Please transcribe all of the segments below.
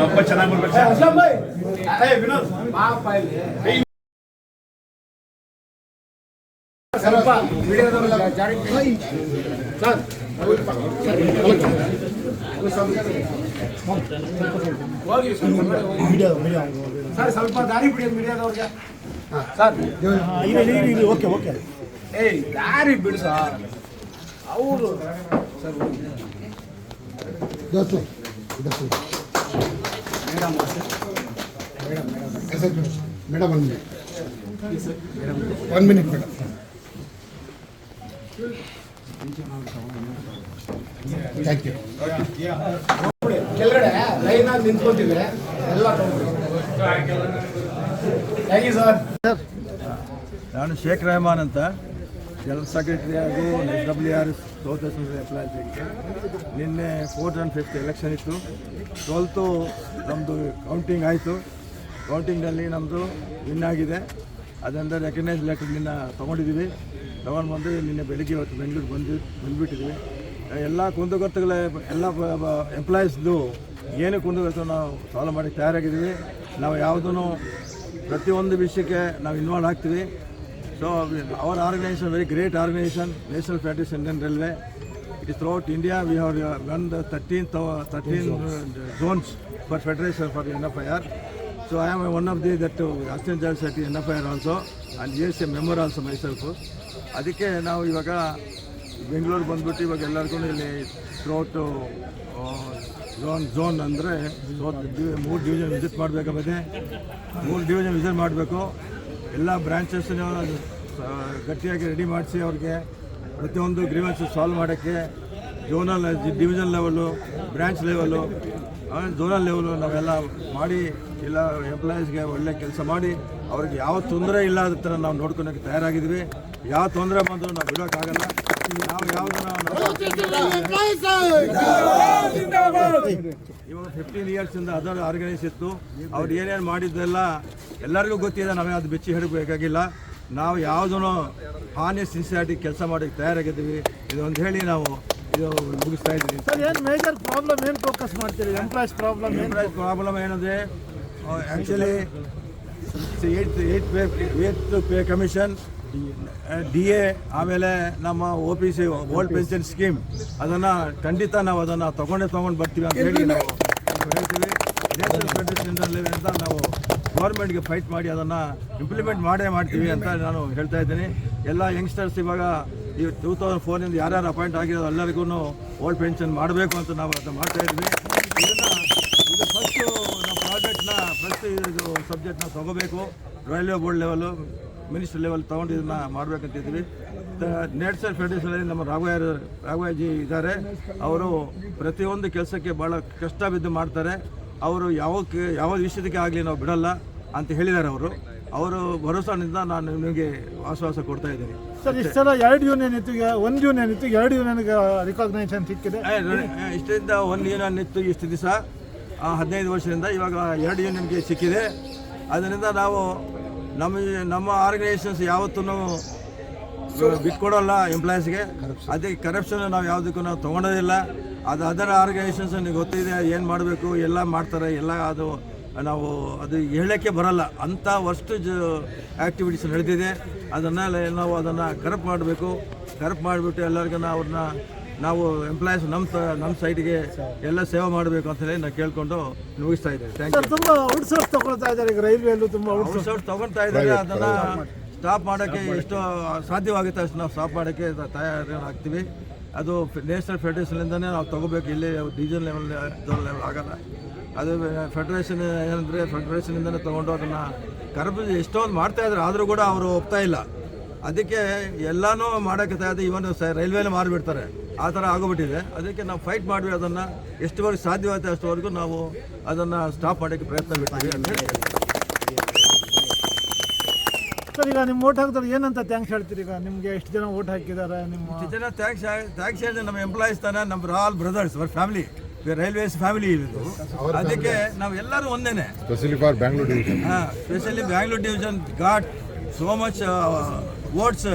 ಹಬ್ಬ ಚೆನ್ನಾಗಿ ಬರ್ಬೇಕು ಸ್ವಲ್ಪ ವಿಡಿಯೋದ ಜಾರಿ ಸರ್ ಸರ್ ಸ್ವಲ್ಪ ದಾರಿ ಬಿಡಿ ಮೀಡಿಯಾದವ್ರಿಗೆ ಸರ್ ಓಕೆ ಓಕೆ ಏಯ್ ದಾರಿ ಬಿಡು ಸರ್ ಅವರು ಸರ್ ಮೇಡಮ್ ಮೇಡಮ್ ಮೇಡಮ್ ಒಂದು minute one minute madam thank you ಕೆಳಗಡೆ ಆಗಿ ನಿಂತ್ಕೊತಿದ್ರೆ ಎಲ್ಲ ಥ್ಯಾಂಕ್ ಯು ಸರ್ ನಾನು ಶೇಖ್ ರೆಹಮಾನ್ ಅಂತ. ಜನರಲ್ ಸೆಕ್ರೆಟರಿ ಹಾಗೂ S W R S south ಎಂಪ್ಲಾಯ್ಸಿಗೆ ನಿನ್ನೆ ಫೋರ್ತ್ ಆ್ಯಂಡ್ ಫಿಫ್ತ್ ಎಲೆಕ್ಷನ್ ಇತ್ತು. ಟ್ವೆಲ್ತು ನಮ್ಮದು ಕೌಂಟಿಂಗ್ ಆಯಿತು. ಕೌಂಟಿಂಗಲ್ಲಿ ನಮ್ಮದು ವಿನ್ ಆಗಿದೆ. ಅದರಿಂದ ರೆಕಗ್ನೈಸ್ ಲೆಟರ್ ನಿನ್ನ ತೊಗೊಂಡಿದ್ದೀವಿ. ತೊಗೊಂಡು ಬಂದು ನಿನ್ನೆ ಬೆಳಿಗ್ಗೆ ಇವತ್ತು ಬೆಂಗಳೂರು ಬಂದು ಬಂದುಬಿಟ್ಟಿದ್ದೀವಿ. ಎಲ್ಲ ಕುಂದುಕೊರತೆಗಳ ಎಲ್ಲ ಎಂಪ್ಲಾಯೀಸ್ದು ಏನು ಕುಂದುಕೊರತೆ ನಾವು ಸಾಲ್ವ್ ಮಾಡಿ ತಯಾರಾಗಿದ್ದೀವಿ. ನಾವು ಯಾವುದನ್ನು ಪ್ರತಿಯೊಂದು ವಿಷಯಕ್ಕೆ ನಾವು ಇನ್ವಾಲ್ವ್ ಆಗ್ತೀವಿ. So our organisation very great organisation National Federation Indian Railway it is throughout India we have run the thirteen thirteen zones for federation for N F I R so I am one of the that assistant general sec N F I R also and S A member also myself ಅದಕ್ಕೆ ನಾವು ಇವಾಗ ಬೆಂಗಳೂರು ಬಂದ್ಬಿಟ್ಟು ಇವಾಗ ಎಲ್ಲರಿಗೂ ಇಲ್ಲಿ throat zone zone ಅಂದರೆ ಮೂರು division visit ಮಾಡಬೇಕಾಗಿದೆ ಮೂರು ಡಿವಿಷನ್ ವಿಸಿಟ್ ಮಾಡಬೇಕು. ಎಲ್ಲ ಬ್ರ್ಯಾಂಚಸ್ನ ಗಟ್ಟಿಯಾಗಿ ರೆಡಿ ಮಾಡಿಸಿ ಅವ್ರಿಗೆ ಪ್ರತಿಯೊಂದು ಗ್ರೀವೆನ್ಸ್ ಸಾಲ್ವ್ ಮಾಡೋಕ್ಕೆ zonal division level branch level zonal level ನಾವೆಲ್ಲ ಮಾಡಿ ಎಲ್ಲ ಎಂಪ್ಲಾಯೀಸ್ಗೆ ಒಳ್ಳೆ ಕೆಲಸ ಮಾಡಿ ಅವ್ರಿಗೆ ಯಾವ ತೊಂದರೆ ಇಲ್ಲದ ಥರ ನಾವು ನೋಡ್ಕೊಳಕ್ಕೆ ತಯಾರಾಗಿದ್ವಿ. ಯಾವ ತೊಂದರೆ ಬಂದರೂ ನಾವು ಬಿಡೋಕ್ಕಾಗಲ್ಲ. ಇವಾಗ ಫಿಫ್ಟೀನ್ ಇಂದ ಅದರ ಆರ್ಗನೈಸ್ ಇತ್ತು. ಅವ್ರು ಏನೇನು ಮಾಡಿದ್ದೆಲ್ಲ ಎಲ್ಲರಿಗೂ ಗೊತ್ತಿದೆ ನಾವೇ ಅದು ಬೆಚ್ಚಿ ಹಿಡಬೇಕಾಗಿಲ್ಲ. ನಾವು ಯಾವುದೂ ಹಾನಿ ಸಿನ್ಸಿಯಾರಿಟಿ ಕೆಲಸ ಮಾಡೋಕ್ಕೆ ತಯಾರಾಗಿದ್ದೀವಿ. ಇದೊಂದು ಹೇಳಿ ನಾವು ಇದು ಮುಗಿಸ್ತಾ ಇದ್ದೀವಿ. ಸರ್ ಏನು ಮೇಜರ್ ಪ್ರಾಬ್ಲಮ್ ಏನು ಫೋಕಸ್ ಮಾಡ್ತೀರಿ? ಎಂಪ್ಲಾಯ್ಸ್ ಪ್ರಾಬ್ಲಮ್ ಎಂಪ್ಲಾಯ್ಸ್ ಪ್ರಾಬ್ಲಮ್ ಏನಂದರೆ actually eight eight pay eight pay commission D A, ಆಮೇಲೆ ನಮ್ಮ O P C old pension scheme ಅದನ್ನು ಖಂಡಿತ ನಾವು ಅದನ್ನು ತಗೊಂಡೆ ತೊಗೊಂಡು ಬರ್ತೀವಿ ಅಂತ ಹೇಳಿ ನಾವು ಹೇಳ್ತೀವಿ. ನ್ಯಾಷನಲ್ ಅಂತ ನಾವು ಗೌರ್ಮೆಂಟ್ಗೆ ಫೈಟ್ ಮಾಡಿ ಅದನ್ನು ಇಂಪ್ಲಿಮೆಂಟ್ ಮಾಡೇ ಮಾಡ್ತೀವಿ ಅಂತ ನಾನು ಹೇಳ್ತಾ ಇದ್ದೀನಿ. ಎಲ್ಲ ಯಂಗ್ಸ್ಟರ್ಸ್ ಇವಾಗ ಈ ಟೂ ತೌಸಂಡ್ ಫೋರಿಂದ ಯಾರ್ಯಾರು ಅಪಾಯಿಂಟ್ ಆಗಿರೋ ಎಲ್ಲರಿಗೂ ಓಲ್ಡ್ ಪೆನ್ಷನ್ ಮಾಡಬೇಕು ಅಂತ ನಾವು ಅದನ್ನು ಮಾಡ್ತಾ ಇದ್ವಿ ಇದನ್ನು ಇದು ಫಸ್ಟು ನಮ್ಮ ಪ್ರಾಜೆಕ್ಟ್ನ ಫಸ್ಟ್ ಇದು ಸಬ್ಜೆಕ್ಟ್ನ ತೊಗೋಬೇಕು. Railway board level minister level ತೊಗೊಂಡು ಇದನ್ನು ಮಾಡಬೇಕಂತಿದ್ವಿ ಫೆಡರೇಷನ್ ಫೆಡರೇಷನಲ್ಲಿ ನಮ್ಮ ರಾಘವಯ್ಯ ರಾಘವಯ್ಯಜಿ ಇದ್ದಾರೆ. ಅವರು ಪ್ರತಿಯೊಂದು ಕೆಲಸಕ್ಕೆ ಭಾಳ ಕಷ್ಟ ಬಿದ್ದು ಮಾಡ್ತಾರೆ. ಅವರು ಯಾವ ಯಾವ ವಿಷಯಕ್ಕೆ ಆಗಲಿ ನಾವು ಬಿಡಲ್ಲ ಅಂತ ಹೇಳಿದ್ದಾರೆ ಅವರು. ಅವರು ಭರೋಸಾನಿಂದ ನಾನು ನಿಮಗೆ ಆಶ್ವಾಸ ಕೊಡ್ತಾ ಇದ್ದೀನಿ. ಸರ್ ಇಷ್ಟು ಸಲ ಎರಡು ಯೂನಿಯನ್ ಇತ್ತು ಈಗ ಒಂದು ಯೂನಿಯನ್ ಇತ್ತು ಎರಡು ಯೂನಿಯನ್ಗೆ ರಿಕಾಗ್ನೈಸೇಷನ್ ಸಿಕ್ಕಿದೆ. ಇಷ್ಟರಿಂದ ಒಂದು ಯೂನಿಯನ್ ಇತ್ತು ಇಷ್ಟು ದಿವಸ. ಹದಿನೈದು ವರ್ಷದಿಂದ ಇವಾಗ ಎರಡು ಯೂನಿಯನ್ಗೆ ಸಿಕ್ಕಿದೆ. ಅದರಿಂದ ನಾವು ನಮ್ಮ ನಮ್ಮ ಆರ್ಗನೈಸೇಷನ್ಸ್ ಯಾವತ್ತೂ ಬಿಟ್ಕೊಡೋಲ್ಲ ಎಂಪ್ಲಾಯೀಸ್ಗೆ ಅದಕ್ಕೆ ಕರಪ್ಷನ್ ನಾವು ಯಾವುದಕ್ಕೂ ನಾವು ತೊಗೊಳೋದಿಲ್ಲ ಅದು ಅದರ ಆರ್ಗನೈಸೇಷನ್ಸ್ ನಿಮಗೆ ಗೊತ್ತಿದೆ, ಏನು ಮಾಡಬೇಕು, ಎಲ್ಲ ಮಾಡ್ತಾರೆ, ಎಲ್ಲ ಅದು ನಾವು ಅದು ಹೇಳೋಕ್ಕೆ ಬರಲ್ಲ. ಅಂಥ ವರ್ಸ್ಟ್ ಜ ಆ್ಯಕ್ಟಿವಿಟೀಸ್ ನಡೆದಿದೆ. ಅದನ್ನೆಲ್ಲ ನಾವು ಅದನ್ನು ಕರಪ್ಟ್ ಮಾಡಬೇಕು. ಕರಪ್ಟ್ ಮಾಡಿಬಿಟ್ಟು ಎಲ್ಲರಿಗೂ ಅವ್ರನ್ನ ನಾವು ಎಂಪ್ಲಾಯೀಸ್ ನಮ್ಮ ನಮ್ಮ ಸೈಡ್ಗೆ ಎಲ್ಲ ಸೇವೆ ಮಾಡಬೇಕು ಅಂತ ಹೇಳಿ ನಾನು ಕೇಳ್ಕೊಂಡು ಮುಗಿಸ್ತಾ ಇದ್ದೇವೆ ಥ್ಯಾಂಕ್ ಸರ್ ತುಂಬ ಔಟ್ಸೋರ್ಸ್ ತಗೊಳ್ತಾ ಇದ್ದಾರೆ ಈಗ ರೈಲ್ವೆಯಲ್ಲೂ ತುಂಬ ಔಟ್ಸೋರ್ಸ್ ತಗೊಳ್ತಾ ಇದ್ದಾರೆ ಅದನ್ನು ಸ್ಟಾಪ್ ಮಾಡೋಕ್ಕೆ ಎಷ್ಟು ಸಾಧ್ಯವಾಗುತ್ತೆ ಅಷ್ಟು ನಾವು ಸ್ಟಾಪ್ ಮಾಡೋಕ್ಕೆ ತಯಾರಿ ಆಗ್ತೀವಿ ಅದು ನ್ಯಾಷನಲ್ ಫೆಡರೇಷನ್ಲಿಂದನೇ ನಾವು ತಗೋಬೇಕು ಇಲ್ಲಿ ಡೀಸೆಲ್ ಲೆವೆಲ್ ಲೆವೆಲ್ ಆಗಲ್ಲ. ಅದು ಫೆಡರೇಷನ್ ಏನಂದರೆ ಫೆಡರೇಷನಿಂದನೇ ತೊಗೊಂಡು ಅದನ್ನು ಕರಪ್ ಎಷ್ಟೊಂದು ಮಾಡ್ತಾ ಇದ್ದಾರೆ ಆದರೂ ಕೂಡ ಅವರು ಒಪ್ತಾ ಇಲ್ಲ. ಅದಕ್ಕೆ ಎಲ್ಲನೂ ಮಾಡೋಕ್ಕೆ ತಯಾರಿ ಇವನ್ ರೈಲ್ವೇಲಿ ಮಾರಿಬಿಡ್ತಾರೆ. ಆ ಥರ ಆಗೋಗ್ಬಿಟ್ಟಿದೆ. ಅದಕ್ಕೆ ನಾವು ಫೈಟ್ ಮಾಡಿ ಅದನ್ನು ಎಷ್ಟುವರೆಗೆ ಸಾಧ್ಯವಾಗುತ್ತೆ ಅಷ್ಟುವರೆಗೂ ನಾವು ಅದನ್ನು ಸ್ಟಾಪ್ ಮಾಡೋಕ್ಕೆ ಪ್ರಯತ್ನ ಬಿಡ್ತೀವಿ ಅಂತ ಹೇಳಿ ಸರ್ ಈಗ ನಿಮ್ಮ ಓಟ್ ಹಾಕಿದ್ರೆ ಏನಂತ ಥ್ಯಾಂಕ್ಸ್ ಹೇಳ್ತೀರಿ? ಈಗ ನಿಮಗೆ ಎಷ್ಟು ಜನ ಓಟ್ ಹಾಕಿದ್ದಾರೆ ನಿಮ್ಮ ಇಷ್ಟು ಜನ ಥ್ಯಾಂಕ್ಸ್ ಥ್ಯಾಂಕ್ಸ್ ಹೇಳಿದ್ರೆ ನಮ್ಮ ಎಂಪ್ಲಾಯೀಸ್ ತಾನೆ ನಮ್ಮ all brothers our family railways family ಇದು. ಅದಕ್ಕೆ ನಾವು ಎಲ್ಲರೂ ಒಂದೇನೆ. Specially for Bangalore division specially Bangalore division got so much votes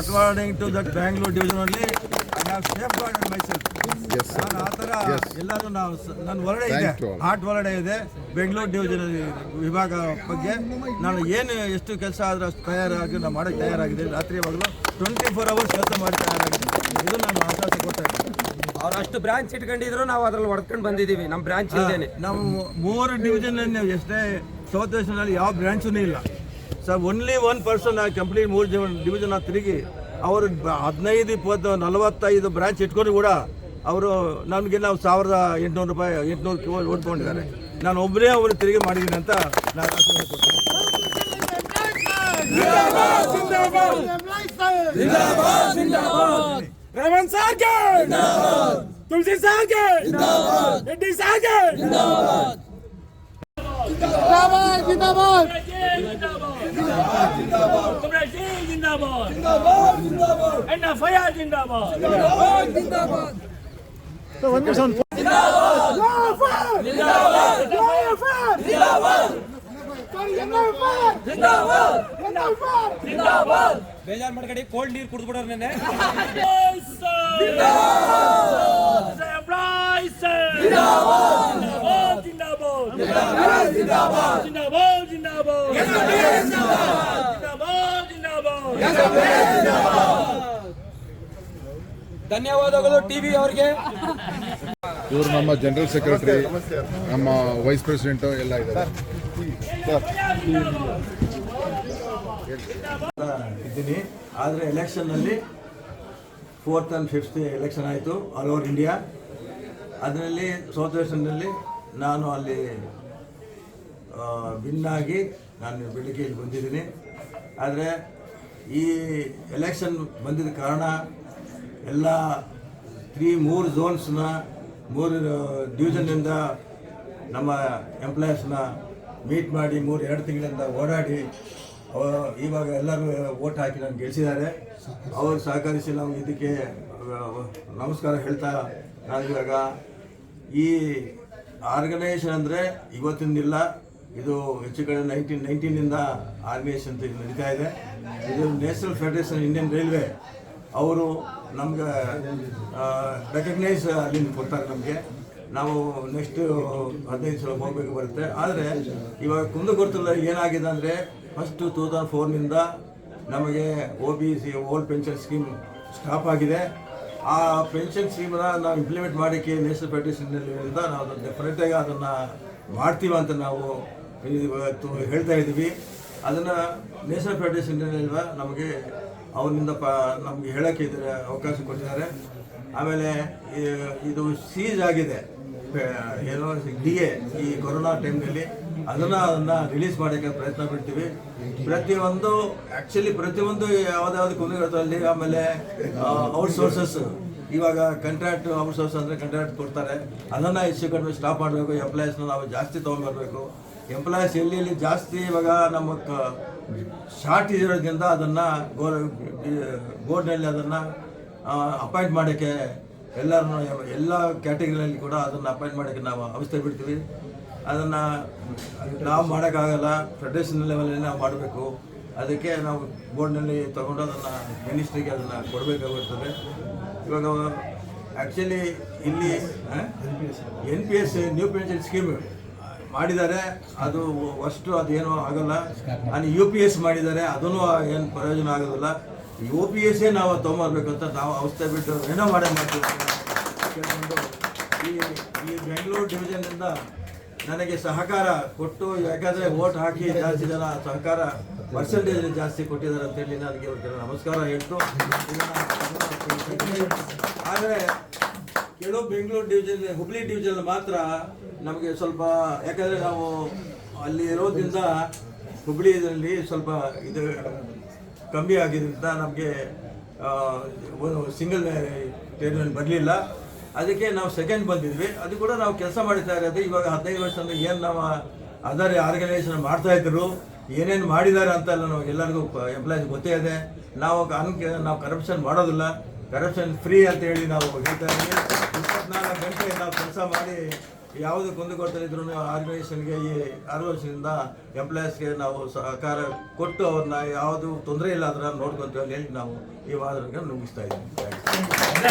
according to that Bangalore division ಅಲ್ಲಿ I have safeguard myself Yes, sir. ನಾನು ಆ ಥರ ಎಲ್ಲರೂ ನಾವು ಸ- ನನ್ನ ಹೊರಗಡೆ ಇದೆ. Thank you all. ಹಾರ್ಟ್ ಹೊರಗಡೆ ಇದೆ. ಬೆಂಗಳೂರು ಡಿವಿಜನ್ ವಿಭಾಗ ಬಗ್ಗೆ ನಾನು ಏನು ಎಷ್ಟು ಕೆಲಸ ಆದರೂ ಅಷ್ಟು ತಯಾರಾಗಿ ನಾನು ಮಾಡೋಕ್ಕೆ ತಯಾರಾಗಿದೆ. ರಾತ್ರಿ ಯಾವಾಗಲೂ ಟ್ವೆಂಟಿ ಫೋರ್ ಅವರ್ಸ್ ಕೆಲಸ ಮಾಡಿ ತಯಾರಾಗಿದೆ. ಇದು ನಾನು ಆಶ್ವಾಸ ಕೊಡ್ತಾ ಇದ್ದೀನಿ. ಅವ್ರು ಅಷ್ಟು ಬ್ರಾಂಚ್ ಇಟ್ಕೊಂಡಿದ್ರು ನಾವು ಅದ್ರಲ್ಲಿ ಹೊಡ್ಕೊಂಡು ಬಂದಿದ್ದೀವಿ ನಮ್ಮ ಬ್ರಾಂಚ್ ಇಲ್ದೇನೆ. ನಾವು ಮೂರು ಡಿವಿಷನ್ ಎಷ್ಟೇ ಸೌತ್ ಏಷ್ಯಾದಲ್ಲಿ ಯಾವ ಬ್ರಾಂಚೂ ಇಲ್ಲ. Sir only one person complete ಮೂರು ಡಿವಿಷನ್ ತಿರುಗಿ ಅವರು ಹದಿನೈದು ಇಪ್ಪತ್ತು ನಲವತ್ತೈದು ಬ್ರಾಂಚ್ ಇಟ್ಕೊಂಡು ಕೂಡ ಅವರು ನನಗೆ ನಾವು ಸಾವಿರದ ಎಂಟುನೂರು ರೂಪಾಯಿ ಎಂಟುನೂರು ಓಟ್ ತೊಗೊಂಡಿದ್ದಾರೆ ನಾನು ಒಬ್ಬನೇ ಅವರು ತಿರುಗಿ ಮಾಡಿದ್ದೀನಿ ಅಂತ ನಾನು ಆಶೀರ್ವಾದ ಕೊಡ್ತೀನಿ. ರಮನ್ ರೆಡ್ಡಿ ತುಳಸಿ ಸಾರ್ಗೆ ರೆಡ್ಡಿ ಸಾರ್ಗೆ ಸರ್, ಒಂದು ನಿಮಿಷ ಒಂದು ಬೇಜಾರ್ ಮಾಡ್ಕಡಿ ಕೋಲ್ಡ್ ನೀರು ಕುಡಿದ್ಬಿಡೋರು ನೆನ್ನೆ ಧನ್ಯವಾದಗಳು ಟಿವಿ ಅವ್ರಿಗೆ. ಇವರು ನಮ್ಮ ಜನರಲ್ ಸೆಕ್ರೆಟರಿ ನಮ್ಮ ವೈಸ್ ಪ್ರೆಸಿಡೆಂಟ್ ಎಲ್ಲ ಇದ್ದಾರೆ. ಇದ್ದೀನಿ. ಆದರೆ ಎಲೆಕ್ಷನ್ನಲ್ಲಿ ಫೋರ್ತ್ ಅಂಡ್ ಫಿಫ್ತ್ ಎಲೆಕ್ಷನ್ ಆಯಿತು ಆಲ್ ಓವರ್ ಇಂಡಿಯಾ ಅದರಲ್ಲಿ ಸೌತ್ ವೆಸ್ಟರ್ನಲ್ಲಿ ನಾನು ಅಲ್ಲಿ ವಿನ್ನಾಗಿ ನಾನು ಬೆಳಿಗ್ಗೆ ಇಲ್ಲಿ ಬಂದಿದ್ದೀನಿ. ಆದರೆ ಈ ಎಲೆಕ್ಷನ್ ಬಂದಿದ್ದ ಕಾರಣ ಎಲ್ಲ ತ್ರೀ ಮೂರು ಝೋನ್ಸ್ನ ಮೂರು ಡಿವಿಷನ್ನಿಂದ ನಮ್ಮ ಎಂಪ್ಲಾಯೀಸ್ನ ಮೀಟ್ ಮಾಡಿ ಮೂರು, ಎರಡು ತಿಂಗಳಿಂದ ಓಡಾಡಿ ಇವಾಗ ಎಲ್ಲರೂ ಓಟ್ ಹಾಕಿ ನಾನು ಗೆಲ್ಲಿಸಿದ್ದಾರೆ ಅವರು ಸಹಕರಿಸಿ ನಾವು ಇದಕ್ಕೆ ನಮಸ್ಕಾರ ಹೇಳ್ತಾ ನಾನು ಇವಾಗ ಈ ಆರ್ಗನೈಸೇಷನ್ ಅಂದರೆ ಇವತ್ತಿಂದಿಲ್ಲ. ಇದು ಹೆಚ್ಚು ಕಡೆ ನೈನ್ಟೀನ್ ನೈನ್ಟೀನಿಂದ ಆರ್ಗನೈಸೇಷನ್ ಅಂತ ನಡೀತಾ ಇದೆ. ಇದು ನ್ಯಾಷನಲ್ ಫೆಡರೇಷನ್ ಇಂಡಿಯನ್ ರೈಲ್ವೆ ಅವರು ನಮ್ಗೆ ರೆಕಗ್ನೈಸ್ ಅಲ್ಲಿಂದ ಕೊಡ್ತಾರೆ ನಮಗೆ. ನಾವು ನೆಕ್ಸ್ಟ್ ಹದಿನೈದು ಸಲ ಹೋಗ್ಬೇಕು ಬರುತ್ತೆ. ಆದರೆ ಇವಾಗ ಕುಂದುಕೊರತಲ್ಲ ಏನಾಗಿದೆ ಅಂದರೆ ಫಸ್ಟ್ ಟೂ ತೌಸಂಡ್ ಫೋರ್ನಿಂದ ನಮಗೆ O B C old pension scheme stop ಆಗಿದೆ. ಆ ಪೆನ್ಷನ್ ಸ್ಕೀಮನ್ನ ನಾವು ಇಂಪ್ಲಿಮೆಂಟ್ ಮಾಡೋಕ್ಕೆ ನ್ಯಾಷನಲ್ ಫೆಡರೇಷನ್ನಿಂದ ನಾವು ಅದನ್ನು ಡೆಫಿನೆಟಾಗಿ ಅದನ್ನು ಮಾಡ್ತೀವ ಅಂತ ನಾವು ಇವತ್ತು ಹೇಳ್ತಾ ಇದ್ದೀವಿ. ಅದನ್ನು ನ್ಯಾಷನಲ್ ಫೆಡರೇಷನ್ ಅಲ್ವಾ ನಮಗೆ ಅವರಿಂದ ಪ ನಮಗೆ ಹೇಳೋಕ್ಕೆ ಇದ್ರ ಅವಕಾಶ ಕೊಟ್ಟಿದ್ದಾರೆ. ಆಮೇಲೆ ಇದು ಸೀಜ್ ಆಗಿದೆ. ಏನೋ ಡಿ ಎ ಈ ಕೊರೋನಾ ಟೈಮ್ನಲ್ಲಿ ಅದನ್ನು ಅದನ್ನು ರಿಲೀಸ್ ಮಾಡೋಕ್ಕೆ ಪ್ರಯತ್ನ ಪಡ್ತೀವಿ. ಪ್ರತಿಯೊಂದು ಆ್ಯಕ್ಚುಲಿ ಪ್ರತಿಯೊಂದು ಯಾವ್ದಾವ್ದು ಕುಂದುಗಳಲ್ಲಿ ಆಮೇಲೆ ಔಟ್ ಸೋರ್ಸಸ್ ಇವಾಗ ಕಂಟ್ರಾಕ್ಟ್ ಔಟ್ ಸೋರ್ಸ್ ಅಂದರೆ ಕಂಟ್ರಾಕ್ಟ್ ಕೊಡ್ತಾರೆ. ಅದನ್ನು ಹೆಚ್ಚು ಕಡಿಮೆ ಸ್ಟಾಪ್ ಮಾಡಬೇಕು. ಎಂಪ್ಲಾಯೀಸ್ನ ನಾವು ಜಾಸ್ತಿ ತೊಗೊಂಡ್ಬರ್ಬೇಕು. ಎಂಪ್ಲಾಯೀಸ್ ಎಲ್ಲಿ ಎಲ್ಲಿ ಜಾಸ್ತಿ ಇವಾಗ ನಮ್ಮ ಶಾರ್ಟ್ ಇರೋದ್ರಿಂದ ಅದನ್ನು ಬೋರ್ಡ್ ಬೋರ್ಡ್ನಲ್ಲಿ ಅದನ್ನು ಅಪಾಯಿಂಟ್ ಮಾಡೋಕ್ಕೆ ಎಲ್ಲರನ್ನು, ಎಲ್ಲ ಕ್ಯಾಟಗರಿಯಲ್ಲಿ ಕೂಡ ಅದನ್ನು ಅಪಾಯಿಂಟ್ ಮಾಡೋಕ್ಕೆ ನಾವು ಅವಸ್ಥೆ ಬಿಡ್ತೀವಿ. ಅದನ್ನು ನಾವು ಮಾಡೋಕ್ಕಾಗಲ್ಲ ಫೆಡರೇಷನ್ ಲೆವೆಲಲ್ಲಿ ನಾವು ಮಾಡಬೇಕು. ಅದಕ್ಕೆ ನಾವು ಬೋರ್ಡ್ನಲ್ಲಿ ತಗೊಂಡು ಅದನ್ನು ಮಿನಿಸ್ಟ್ರಿಗೆ ಅದನ್ನು ಕೊಡಬೇಕಾಗುತ್ತದೆ. ಇವಾಗ ಆ್ಯಕ್ಚುಲಿ ಇಲ್ಲಿ N P S new pension scheme ಮಾಡಿದ್ದಾರೆ. ಅದು ಅಷ್ಟು ಅದೇನೂ ಆಗಲ್ಲ. ಅಲ್ಲಿ ಯು ಪಿ ಎಸ್ ಮಾಡಿದ್ದಾರೆ. ಅದನ್ನು ಏನು ಪ್ರಯೋಜನ ಆಗೋದಿಲ್ಲ. ಯು ಪಿ ಎಸ್ಸೇ ನಾವು ತೊಗೊಂಬರ್ಬೇಕಂತ ನಾವು ಅವಸ್ಥೆ ಬಿಟ್ಟು ಏನೋ ಮಾಡೇ ಮಾಡ್ತೀವಿ ಈ ಈ ಬೆಂಗಳೂರು ಡಿವಿಷನ್ನಿಂದ ನನಗೆ ಸಹಕಾರ ಕೊಟ್ಟು, ಯಾಕಂದರೆ ಓಟ್ ಹಾಕಿ ಜಾಸ್ತಿ ಜನ ಸಹಕಾರ ಪರ್ಸೆಂಟೇಜ್ ಜಾಸ್ತಿ ಕೊಟ್ಟಿದ್ದಾರೆ ಅಂತೇಳಿ ನನಗೆ ಅವ್ರಿಗೆ ನಮಸ್ಕಾರ ಹೇಳ್ತು. ಆದರೆ ಕೆಲವು ಬೆಂಗಳೂರು ಡಿವಿಜನ್ ಹುಬ್ಳಿ ಡಿವಿಜನ್ ಮಾತ್ರ ನಮಗೆ ಸ್ವಲ್ಪ, ಯಾಕಂದರೆ ನಾವು ಅಲ್ಲಿ ಇರೋದ್ರಿಂದ ಹುಬ್ಳಿ ಇದರಲ್ಲಿ ಸ್ವಲ್ಪ ಇದು ಕಮ್ಮಿ ಆಗಿದ್ದರಿಂದ ನಮಗೆ ಒಂದು ಸಿಂಗಲ್ ಟೇಬಲ್ ಬರಲಿಲ್ಲ. ಅದಕ್ಕೆ ನಾವು ಸೆಕೆಂಡ್ ಬಂದಿದ್ವಿ. ಅದು ಕೂಡ ನಾವು ಕೆಲಸ ಮಾಡ್ತಾ ಇರೋದು. ಇವಾಗ ಹದಿನೈದು ವರ್ಷದಿಂದ ಏನು ನಾವು ಅದರ್ ಆರ್ಗನೈಸೇಷನ್ ಮಾಡ್ತಾ ಇದ್ರು, ಏನೇನು ಮಾಡಿದ್ದಾರೆ ಅಂತ ಎಲ್ಲ ನಾವು ಎಲ್ಲರಿಗೂ ಎಂಪ್ಲಾಯೀಸ್ ಗೊತ್ತೇ ಇದೆ. ನಾವು ಅನ್, ನಾವು ಕರಪ್ಷನ್ ಮಾಡೋದಿಲ್ಲ. ಕರಪ್ಷನ್ ಫ್ರೀ ಅಂತ ಹೇಳಿ ನಾವು ಹೇಳ್ತಾ ಇದ್ದೀವಿ. ಇಪ್ಪತ್ನಾಲ್ಕು ಗಂಟೆ ನಾವು ಕೆಲಸ ಮಾಡಿ ಯಾವುದು ಕುಂದುಕೊಡ್ತಾ ಇದ್ರು ಆರ್ಗನೈಸೇಷನ್ಗೆ ಈ ಆರ್ಗನೈಸೇಷನ್ ಎಂಪ್ಲಾಯೀಸ್ಗೆ ನಾವು ಸಹಕಾರ ಕೊಟ್ಟು ಅವ್ರನ್ನ ಯಾವುದು ತೊಂದರೆ ಇಲ್ಲ ಅದನ್ನ ನೋಡ್ಕೊಂತೀವಿ ಅಂತ ಹೇಳಿ ನಾವು ಈ ವಾದ ಮುಗಿಸ್ತಾ ಇದ್ದೀವಿ.